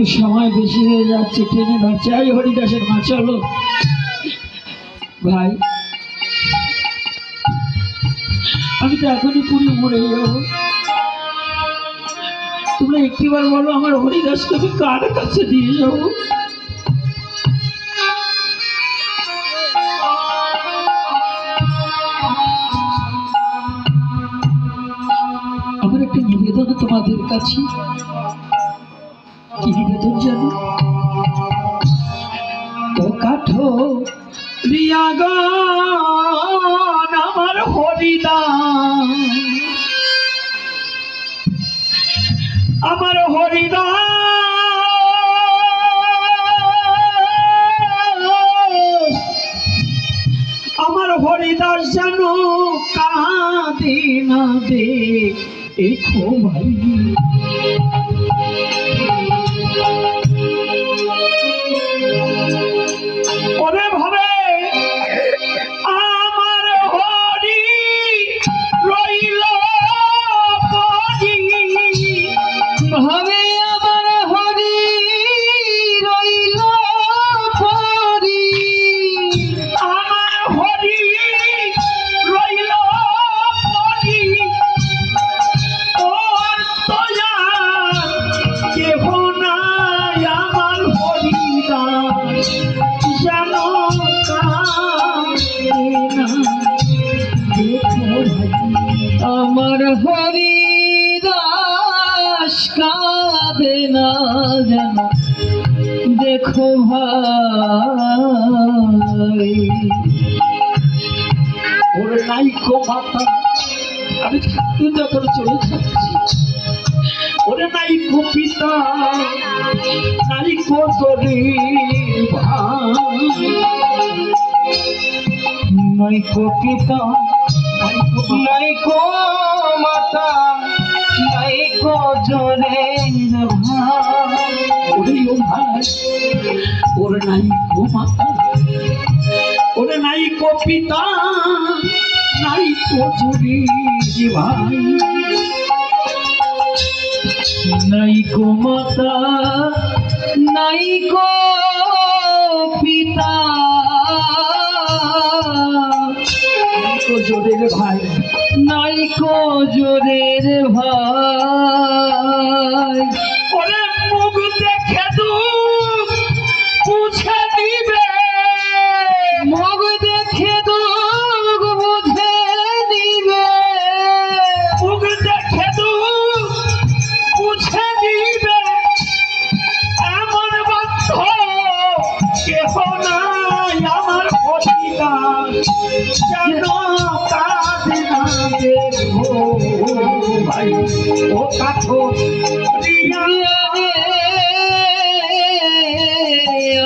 একটু সময় বেশি হয়ে যাচ্ছে ট্রেনে ধরছে। এই হরিদাসের মা, চলো। ভাই, আমি তো এখনই পুরী মরে যাব। তোমরা একটিবার বলো আমার হরিদাসকে আমি কার কাছে দিয়ে যাব? আমার একটা নিবেদন তোমাদের কাছে। কাঠো রিয়াগন আমার হরিদান আমার হরিদাস। আমার হরিদাস যেন কাঁদে না দে দেখো ভাই কাঁদে না যেন। দেখো ভাই। ওর নাইকো মাথা আমি থাকতে যখন চলে যাচ্ছি। ওরে নাইকো পিতা, নাইকো শরীর নাইকো পিতা, নাইকো মাতা, নাইকো ভাই ওর নাইকো মাতা ওরে নাইকো পিতা, নাইকো শরীর ভাই নাইকো মাতা নাইকো পিতা জোরের ভাই নাইকো জোরের ভাই।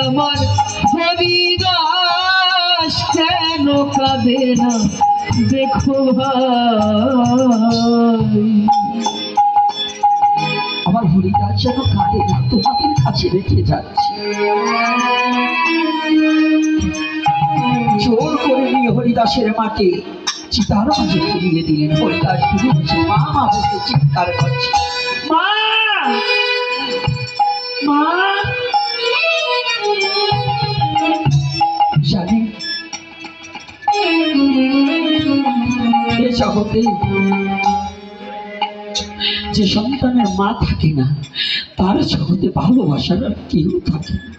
আমার হরিদাস কেন কাঁদে না? দেখো আমার হরিদাস যেন কাঁদে না, তোমাদের কাছে রেখে যাচ্ছে। জোর করে নিয়ে হরিদাসের মাকে চিতার মাঝে ফিরিয়ে দিলেন। হরিদাস বলছে মা মা, বলতে চিৎকার করছে। যে সন্তানের মা থাকে না, তার জগতে ভালোবাসার আর কেউ থাকে না।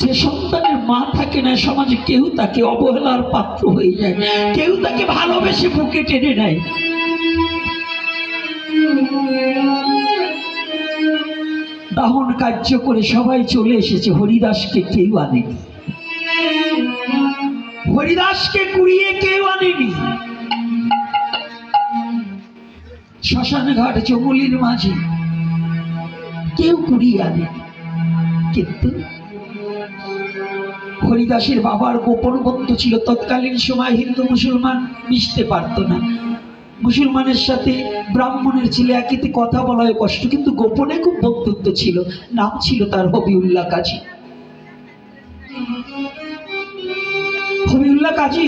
যে সন্তানের মা থাকে না, সমাজে কেউ তাকে অবহেলার পাত্র হয়ে যায়, কেউ তাকে ভালোবেসে বুকে টেনে নেয়। দাহন কার্য করে সবাই চলে এসেছে হরিদাসকে কেউ আনেনি। হরিদাসকে কুড়িয়ে কেউ আনেনি। শ্মশান ঘাট জঙ্গলির মাঝে কেউ কুড়িয়ে আনেনি। কিন্তু হরিদাসের বাবার গোপন ছিল তৎকালীন সময় হিন্দু মুসলমান মিশতে পারতো না। মুসলমানের সাথে ব্রাহ্মণের ছেলে একেতে কথা বলায় কষ্ট, কিন্তু গোপনে খুব বন্ধুত্ব ছিল, নাম ছিল তার হবিউল্লাহ কাজী। হবিউল্লাহ কাজী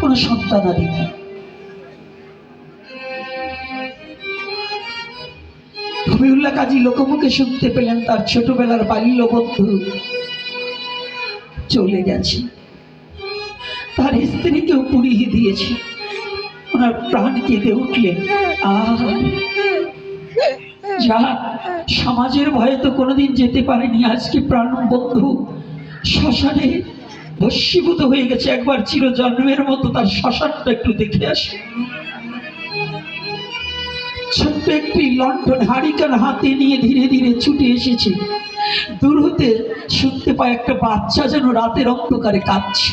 কোনো সন্তানাদি হবিউল্লাহ কাজী লোকমুখে শুনতে পেলেন তার ছোটবেলার বাল্য বন্ধু চলে গেছে। তার স্ত্রীকেও পুড়িয়ে দিয়েছে। ওনার প্রাণ কেঁদে উঠলেন যা সমাজের ভয়ে তো কোনোদিন যেতে পারেনি আজকে প্রাণ বন্ধু। শ্মশানে ভস্মীভূত হয়ে গেছে একবার চির জন্মের মতো, তার শ্মশানটা একটু দেখে আসে। ছোট্ট একটি লন্ঠন হারিকান হাতে নিয়ে ধীরে ধীরে ছুটে এসেছে। দূর হতে শুনতে পায় একটা বাচ্চা যেন রাতের অন্ধকারে কাঁদছে।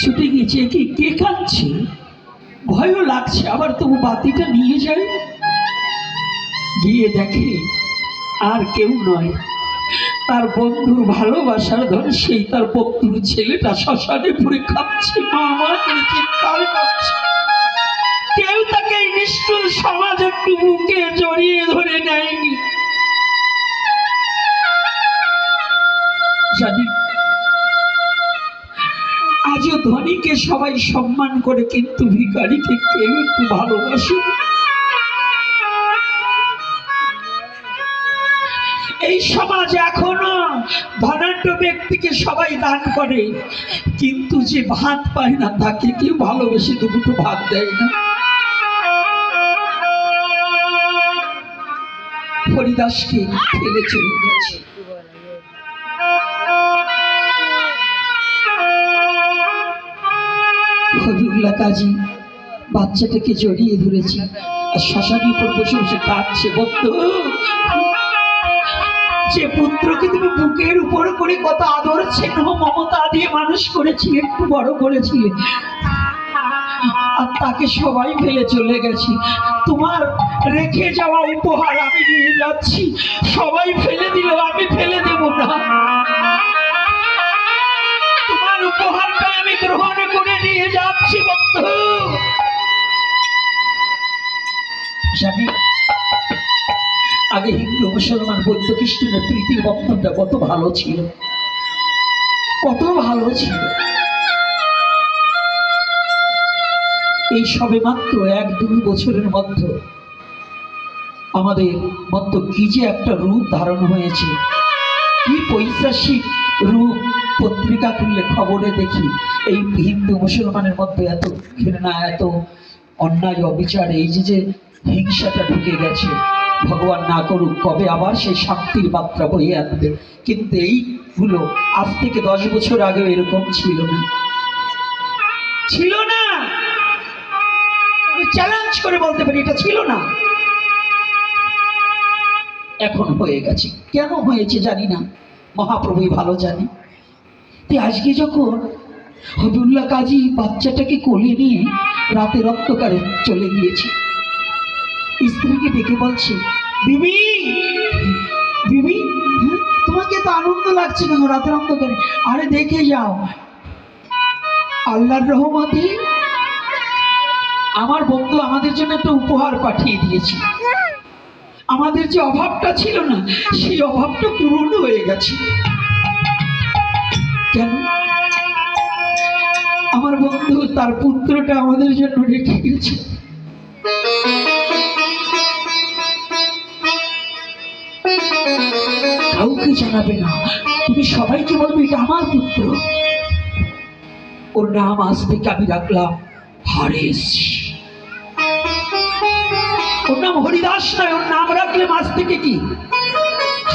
ছুটে গিয়েছে, কি, কে কাঁদছে? ভয়ও লাগছে, আবার তবু বাতিটা নিয়ে যায়? গিয়ে দেখে আর কেউ নয়। তার বন্ধুর ভালোবাসার ধন সেই তার বন্ধুর ছেলেটা শ্মশানে পুরে খাচ্ছে মা মা করে চিৎকার করছে কেউ তাকে এই নিষ্ঠুর সমাজ একটু বুকে জড়িয়ে ধরে নেয়নি। জানি আজও ধনীকে সবাই সম্মান করে, কিন্তু ভিখারিকে কেউ একটু ভালোবাসে? এই সমাজ এখনও ধনাঢ্য ব্যক্তিকে সবাই দান করে, কিন্তু যে ভাত পায় না, তাকে কেউ ভালোবেসে দুটো ভাত দেয় না। হরিদাসকে ফেলে চলে গেছে। হবিউল্লাহ কাজী, বাচ্চাটাকে জড়িয়ে ধরেছে। আর শ্মশানের উপর বসে বসে কাঁদছে বন্ধু যে পুত্রকে তুমি বুকের উপর করে কত আদর, স্নেহ, মমতা দিয়ে মানুষ করেছিলে, একটু বড় করেছিলে। আর তাকে সবাই ফেলে চলে গেছি। তোমার রেখে যাওয়া উপহার আমি নিয়ে যাচ্ছি। সবাই ফেলে দিল, আমি ফেলে দেব না। উপহারটা আমি গ্রহণ করে নিয়ে যাচ্ছি, বন্ধু। আগে হিন্দু, মুসলমান, বৌদ্ধ, খ্রিস্টানের প্রীতির কত ভালো ছিল। কত ভালো ছিল। এই সবে মাত্র এক দুই বছরের মধ্যে আমাদের মধ্যে কি যে একটা রূপ ধারণ হয়েছে। কি পৈশাসিক রূপ পত্রিকা খুললে খবরে দেখি, এই হিন্দু মুসলমানের মধ্যে এত ঘৃণা, এত অন্যায়, অবিচার, এই যে যে হিংসাটা ঢুকে গেছে, ভগবান না করুক, কবে আবার সেই শান্তির মাত্রা বয়ে আনবে? কিন্তু এই এইগুলো আজ থেকে দশ বছর আগেও এরকম ছিল না। ছিল না! চ্যালেঞ্জ করে বলতে পারি, এটা ছিল না। এখন হয়ে গেছে। কেন হয়েছে জানি না। মহাপ্রভুই ভালো জানে। তো আজকে যখন? হবিউল্লাহ কাজী বাচ্চাটাকে কোলে নিয়ে রাতের অন্ধকারে চলে গিয়েছে। স্ত্রীকে ডেকে বলছে, বিবি বিবি হ্যাঁ? তোমাকে তো আনন্দ লাগছে কেন রাতের অন্ধকারে আরে দেখে যাও। আল্লাহর রহমতে আমার বন্ধু আমাদের জন্য একটা উপহার পাঠিয়ে দিয়েছে। আমাদের যে অভাবটা ছিল না, সেই অভাবটা পূরণ হয়ে গেছে। কেন? আমার বন্ধু তার পুত্রটা আমাদের জন্য রেখে গেছে। কাউকে জানাবে না। তুমি সবাইকে বলবে, এটা আমার পুত্র। ওর নাম আজ থেকে আমি রাখলাম হারেশ। ওর নাম হরিদাস নয়, ওর নাম রাখলে আজ থেকে কি?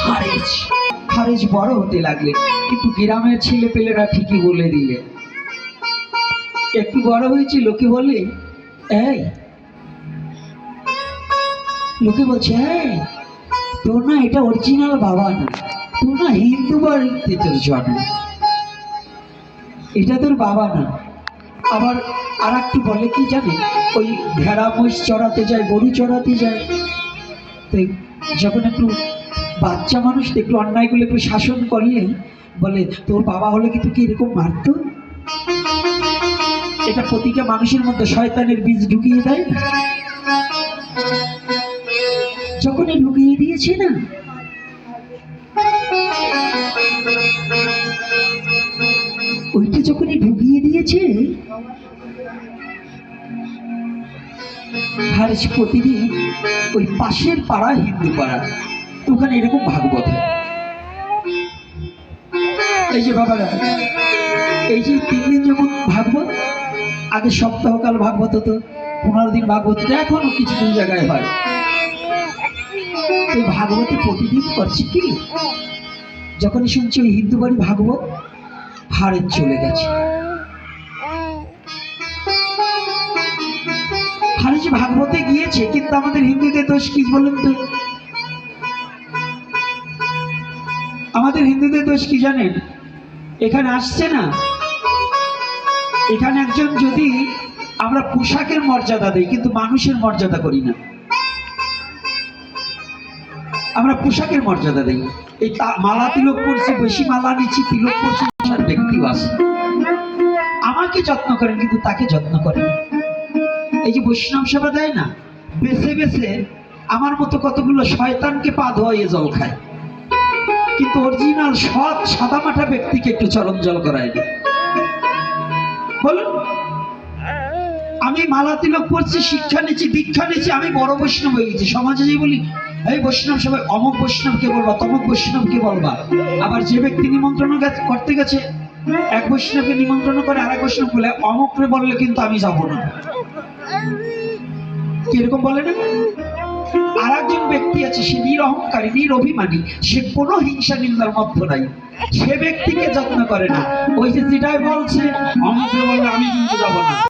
হারেজ হারেজ বড় হতে লাগলে কিন্তু গ্রামের ছেলে পেলেরা ঠিকই বলে দিলে। একটু বড় হয়েছে লোকে বলে এই, লোকে বলছে, এই, তোর না এটা অরিজিনাল বাবা না, তোর না হিন্দু বাড়িতে তোর জন্ম। এটা তোর বাবা না। আবার আর একটু বলে কি জানে, ওই ভেড়া, মহিষ চড়াতে যায়, গরু চড়াতে যায়। তো যখন একটু বাচ্চা মানুষ একটু অন্যায়গুলো একটু শাসন করলে বলে, তোর বাবা হলে কি তোকে এরকম মারতো? এটা প্রতিটা মানুষের মধ্যে শয়তানের বীজ ঢুকিয়ে দেয় না। যখনই ঢুকিয়ে দিয়েছে না, ওইটা যখনই ঢুকিয়ে দিয়েছে প্রতিদিন ওই পাশের পাড়া হিন্দু পাড়া ওখানে এরকম ভাগবত হয়। এই যে বাবারা এই যে তিন দিন যেমন ভাগবত, আগে সপ্তাহকাল ভাগবত হতো, পনেরো দিন ভাগবত এখনও কিছু কিছু জায়গায় হয়। এই ভাগবতে প্রতিদিন করছে কি? যখনই শুনছি ওই হিন্দু বাড়ি ভাগবত হারের চলে গেছে। হারে যে ভাগবতে গিয়েছে, কিন্তু আমাদের হিন্দুদের দোষ কি বলুন তো? আমাদের হিন্দুদের দোষ কি জানেন? এখানে আসছে না? এখানে একজন যদি আমরা পোশাকের মর্যাদা দেই, কিন্তু মানুষের মর্যাদা করি না। আমরা পোশাকের মর্যাদা দেই। এই মালা তিলক পড়ছি বেশি মালা নিচ্ছি, তিলক তার ব্যক্তিও আছে। আমাকে যত্ন করেন, কিন্তু তাকে যত্ন করেন এই যে বৈষ্ণব সেবা দেয় না, বেছে বেছে আমার মতো কতগুলো শয়তানকে পা ধোয়াইয়ে জল খায়। কিন্তু অরিজিনাল সৎ সাদামাটা ব্যক্তিকে একটু চরণ জল বলুন, আমি মালা তিলক পড়ছি, শিক্ষা নিচ্ছি, দীক্ষা নিচ্ছি, আমি বড় বৈষ্ণব হয়ে গেছি। সমাজে যে বলি, এই বৈষ্ণব সবাই অমুক বৈষ্ণবকে বলবা, তমুক বৈষ্ণবকে বলবা? আবার যে ব্যক্তি নিমন্ত্রণ করতে গেছে, এক বৈষ্ণবকে নিমন্ত্রণ করে আরেক বৈষ্ণব বলে অমুকরে বললে কিন্তু আমি যাব না। কীরকম বলে না? আর একজন ব্যক্তি আছে, সে নিরহংকারী নিরভিমানী সে কোনো হিংসা নিন্দার মধ্য নাই। সে ব্যক্তিকে যত্ন করে না। ওই যে যেটাই বলছে অমুকরে বললে আমি কিন্তু যাব না।